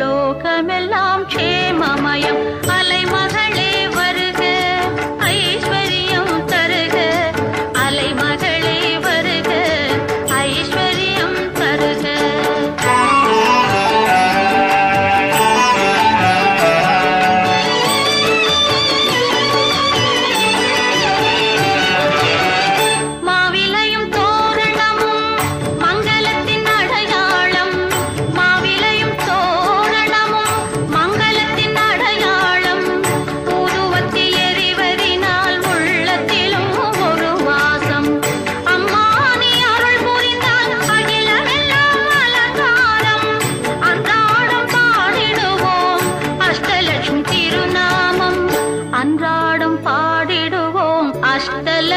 లోకமெல்லாம் க்ஷேமமயம்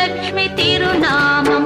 Lakshmi తిరునామం